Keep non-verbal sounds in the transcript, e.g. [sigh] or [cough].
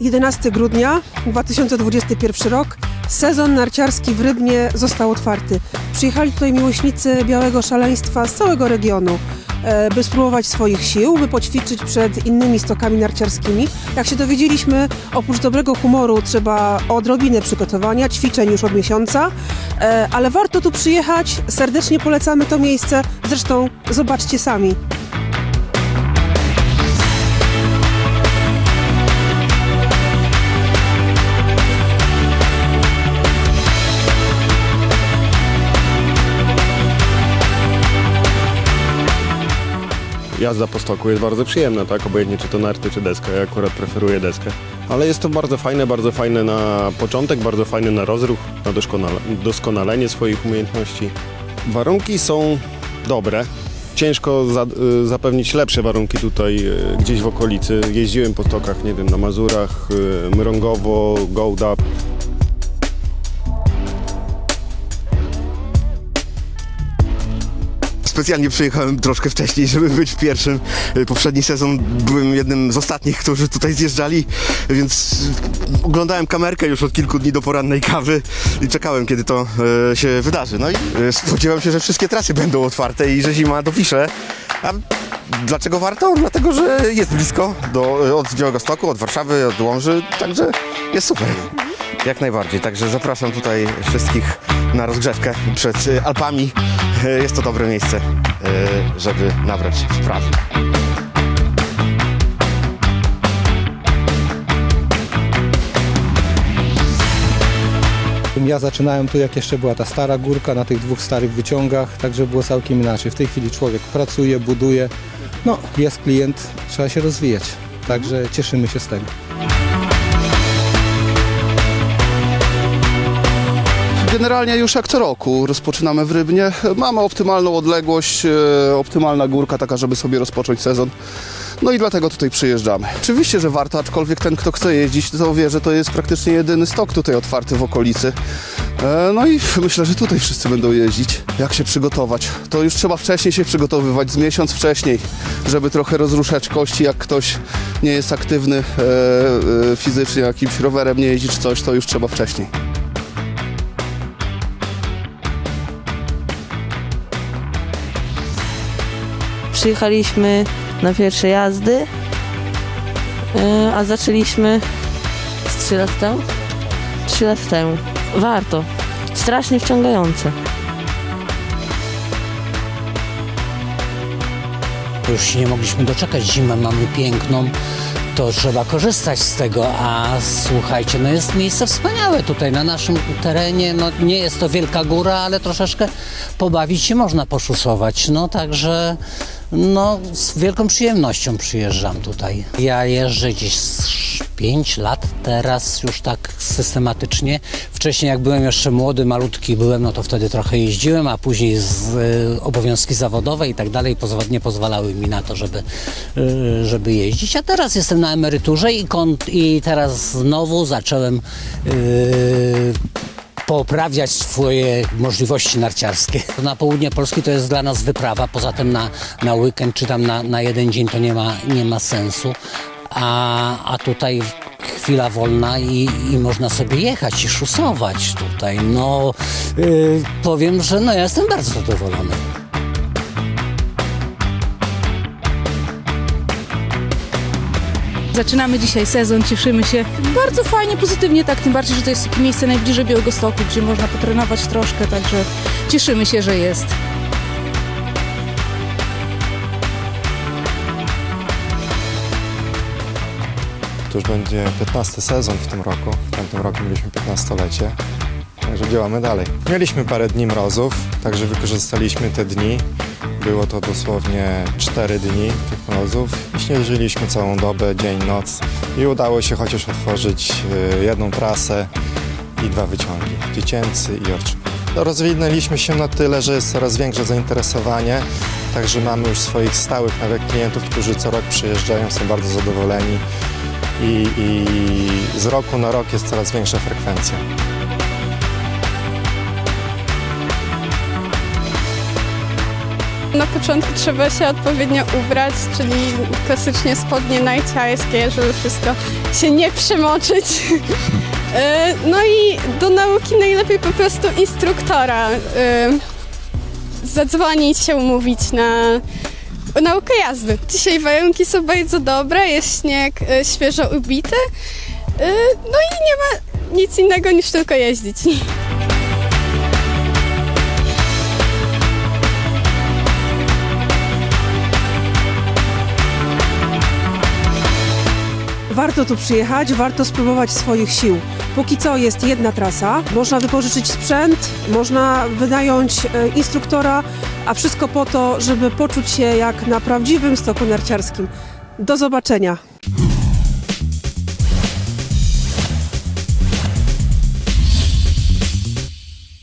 11 grudnia 2021 rok. Sezon narciarski w Rybnie został otwarty. Przyjechali tutaj miłośnicy białego szaleństwa z całego regionu, e, by spróbować swoich sił, by poćwiczyć przed innymi stokami narciarskimi. Jak się dowiedzieliśmy, oprócz dobrego humoru trzeba odrobinę przygotowania, ćwiczeń już od miesiąca, e, ale warto tu przyjechać. Serdecznie polecamy to miejsce. Zresztą zobaczcie sami. Jazda po stoku jest bardzo przyjemna, tak? Obojętnie czy to narty, czy deska. Ja akurat preferuję deskę. Ale jest to bardzo fajne, bardzo fajne na początek, bardzo fajne na rozruch, na doskonale, doskonalenie swoich umiejętności. Warunki są dobre. Ciężko za, y, zapewnić lepsze warunki tutaj y, gdzieś w okolicy. Jeździłem po stokach, nie wiem, na Mazurach, y, Mrągowo, Gołda. Specjalnie przyjechałem troszkę wcześniej, żeby być w pierwszym. Y, Poprzedni sezon byłem jednym z ostatnich, którzy tutaj zjeżdżali, więc oglądałem kamerkę już od kilku dni do porannej kawy i czekałem, kiedy to e, się wydarzy. No i e, spodziewałem się, że wszystkie trasy będą otwarte i że zima dopisze. A dlaczego warto? Dlatego, że jest blisko do, od Białegostoku, od Warszawy, od Łomży, także jest super. Jak najbardziej, także zapraszam tutaj wszystkich na rozgrzewkę przed e, Alpami. E, Jest to dobre miejsce, e, żeby nabrać wprawy. Ja zaczynałem tu, jak jeszcze była ta stara górka na tych dwóch starych wyciągach, także było całkiem inaczej. W tej chwili człowiek pracuje, buduje, no jest klient, trzeba się rozwijać. Także cieszymy się z tego. Generalnie już jak co roku rozpoczynamy w Rybnie. Mamy optymalną odległość, e, optymalna górka taka, żeby sobie rozpocząć sezon. No i dlatego tutaj przyjeżdżamy. Oczywiście, że warto, aczkolwiek ten, kto chce jeździć, to wie, że to jest praktycznie jedyny stok tutaj otwarty w okolicy. E, No i [laughs] myślę, że tutaj wszyscy będą jeździć. Jak się przygotować? To już trzeba wcześniej się przygotowywać, z miesiąc wcześniej, żeby trochę rozruszać kości. Jak ktoś nie jest aktywny e, e, fizycznie, jakimś rowerem nie jeździ czy coś, to już trzeba wcześniej. Przyjechaliśmy na pierwsze jazdy, yy, a zaczęliśmy z 3 lat temu. 3 lat temu. Warto. Strasznie wciągające. Już się nie mogliśmy doczekać. Zimę mamy piękną, to trzeba korzystać z tego. A słuchajcie, no jest miejsce wspaniałe tutaj na naszym terenie. No nie jest to wielka góra, ale troszeczkę pobawić się można poszusować. No także no z wielką przyjemnością przyjeżdżam tutaj. Ja jeżdżę gdzieś z 5 lat teraz już tak systematycznie. Wcześniej jak byłem jeszcze młody, malutki byłem, no to wtedy trochę jeździłem, a później z, y, obowiązki zawodowe i tak dalej nie pozwalały mi na to, żeby, y, żeby jeździć. A teraz jestem na emeryturze i, i teraz znowu zacząłem y, poprawiać swoje możliwości narciarskie. Na południe Polski to jest dla nas wyprawa, poza tym na, na weekend czy tam na, na jeden dzień to nie ma, nie ma sensu. A, a tutaj chwila wolna i, i można sobie jechać i szusować tutaj. No yy, powiem, że no ja jestem bardzo zadowolony. Zaczynamy dzisiaj sezon, cieszymy się. Bardzo fajnie, pozytywnie tak, tym bardziej, że to jest miejsce najbliżej Białegostoku, gdzie można potrenować troszkę, także cieszymy się, że jest. To już będzie 15 sezon w tym roku. W tamtym roku mieliśmy 15-lecie. Także działamy dalej. Mieliśmy parę dni mrozów, także wykorzystaliśmy te dni. Było to dosłownie 4 dni tych mrozów śnieżyliśmy całą dobę, dzień, noc. I udało się chociaż otworzyć y, jedną trasę i dwa wyciągi, dziecięcy i orczy. No, rozwinęliśmy się na tyle, że jest coraz większe zainteresowanie, także mamy już swoich stałych nawet klientów, którzy co rok przyjeżdżają, są bardzo zadowoleni i, i z roku na rok jest coraz większa frekwencja. Na początku trzeba się odpowiednio ubrać, czyli klasycznie spodnie najciajskie, żeby wszystko się nie przemoczyć. [laughs] E, No i do nauki najlepiej po prostu instruktora e, zadzwonić się, umówić na naukę jazdy. Dzisiaj warunki są bardzo dobre, jest śnieg e, świeżo ubity, no i nie ma nic innego niż tylko jeździć. [laughs] Warto tu przyjechać, warto spróbować swoich sił. Póki co jest jedna trasa, można wypożyczyć sprzęt, można wynająć e, instruktora, a wszystko po to, żeby poczuć się jak na prawdziwym stoku narciarskim. Do zobaczenia.